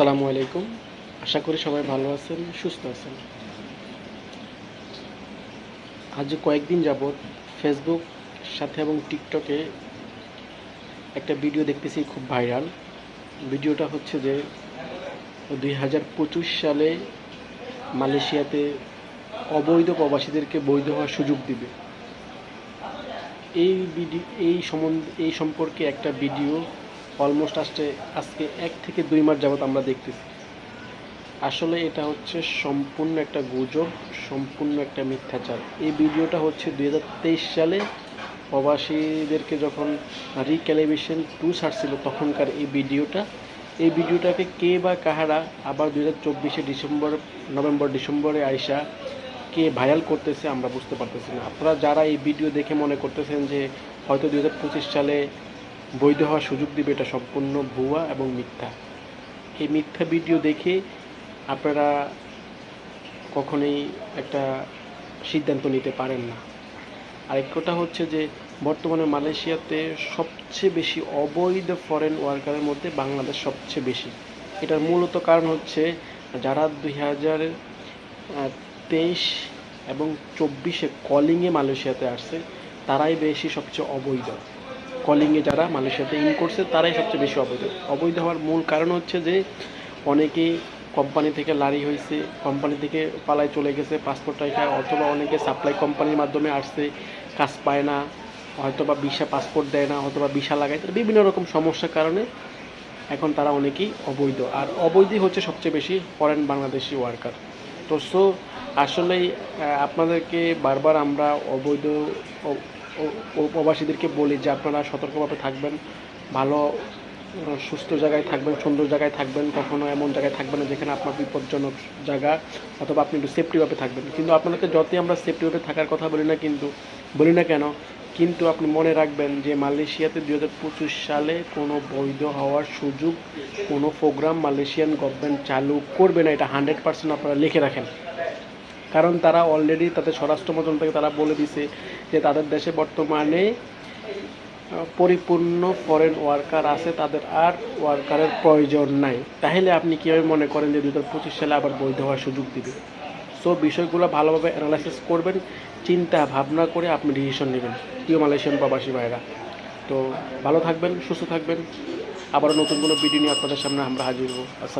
আসসালামু আলাইকুম। আশা করি সবাই ভালো আছেন, সুস্থ আছেন। আজ কয়েকদিন যাবৎ ফেসবুক সাথে এবং টিকটকে একটা ভিডিও দেখতেছি খুব ভাইরাল। ভিডিওটা হচ্ছে যে দুই হাজার পঁচিশ সালে মালয়েশিয়াতে অবৈধ প্রবাসীদেরকে বৈধ হওয়ার সুযোগ দিবে। এই ভিডিও এই সম্বন্ধে, এই সম্পর্কে একটা ভিডিও অলমোস্ট আসছে আজকে এক থেকে দুই মাস যাবত আমরা দেখতেছি। আসলে এটা হচ্ছে সম্পূর্ণ একটা গুজব, সম্পূর্ণ একটা মিথ্যাচার। এই ভিডিওটা হচ্ছে দু হাজার তেইশ সালে প্রবাসীদেরকে যখন রিক্যালিব্রেশন টু ছাড়ছিল তখনকার এই ভিডিওটা। এই ভিডিওটাকে কে বা কাহারা আবার দুই হাজার চব্বিশে ডিসেম্বর, নভেম্বর, ডিসেম্বরে আইসা কে ভাইরাল করতেছে আমরা বুঝতে পারতেছি না। আপনারা যারা এই ভিডিও দেখে মনে করতেছেন যে হয়তো দুই হাজার পঁচিশ সালে বৈধ হওয়ার সুযোগ দিবে এটা সম্পূর্ণ ভুয়া এবং মিথ্যা। এই মিথ্যা ভিডিও দেখে আপনারা কখনোই একটা সিদ্ধান্ত নিতে পারেন না। আরেক কথা হচ্ছে যে, বর্তমানে মালয়েশিয়াতে সবচেয়ে বেশি অবৈধ ফরেন ওয়ার্কারের মধ্যে বাংলাদেশ সবচেয়ে বেশি। এটার মূলত কারণ হচ্ছে যারা দুই হাজার তেইশ এবং চব্বিশে কলিংয়ে মালয়েশিয়াতে আসছে, তারাই বেশি সবচেয়ে অবৈধ। কলিংয়ে যারা মালয়েশিয়াতে ইন করছে, তারাই সবচেয়ে বেশি অবৈধ। অবৈধ হওয়ার মূল কারণ হচ্ছে যে, অনেকে কোম্পানি থেকে লারি হয়েছে কোম্পানি থেকে পালায় চলে গেছে পাসপোর্ট রেখা অথবা অনেকে সাপ্লাই কোম্পানির মাধ্যমে আসছে, কাজ পায় না হয়তো বা বিশা পাসপোর্ট দেয় না অথবা বিশা লাগায় বিভিন্ন রকম সমস্যার কারণে এখন তারা অনেকেই অবৈধ। আর অবৈধই হচ্ছে সবচেয়ে বেশি ফরেন বাংলাদেশি ওয়ার্কার তো সো আসলেই আপনাদেরকে বারবার আমরা অবৈধ প্রবাসীদেরকে বলি যে আপনারা সতর্কভাবে থাকবেন, ভালো সুস্থ জায়গায় থাকবেন, সুন্দর জায়গায় থাকবেন, কখনো এমন জায়গায় থাকবেন না যেখানে আপনার বিপজ্জনক জায়গা অথবা আপনি একটু সেফটিভাবে থাকবেন। কিন্তু আপনাদেরকে যতই আমরা সেফটিভাবে থাকার কথা বলি না কিন্তু, বলি না কেন, কিন্তু আপনি মনে রাখবেন যে মালয়েশিয়াতে দুই হাজার পঁচিশ সালে কোনো বৈধ হওয়ার সুযোগ, কোনো প্রোগ্রাম মালয়েশিয়ান গভর্নমেন্ট চালু করবে না, এটা হান্ড্রেড পার্সেন্ট আপনারা লিখে রাখেন। কারণ তারা অলরেডি তাদের স্বরাষ্ট্র মন্ত্রণালয় থেকে তারা বলে দিছে যে তাদের দেশে বর্তমানে পরিপূর্ণ ফরেন ওয়ার্কার আছে, তাদের আর ওয়ার্কারের প্রয়োজন নাই। তাহলে আপনি কীভাবে মনে করেন যে দু হাজার পঁচিশ সালে আবার বৈধ হওয়ার সুযোগ দিবে? সো বিষয়গুলো ভালোভাবে অ্যানালাইসিস করবেন, চিন্তা ভাবনা করে আপনি ডিসিশন নেবেন, প্রিয় মালয়েশিয়ান প্রবাসী ভাইরা। তো, ভালো থাকবেন, সুস্থ থাকবেন। আবারও নতুন কোনো ভিডিও নিয়ে আপনাদের সামনে আমরা হাজির হব। আসসালাম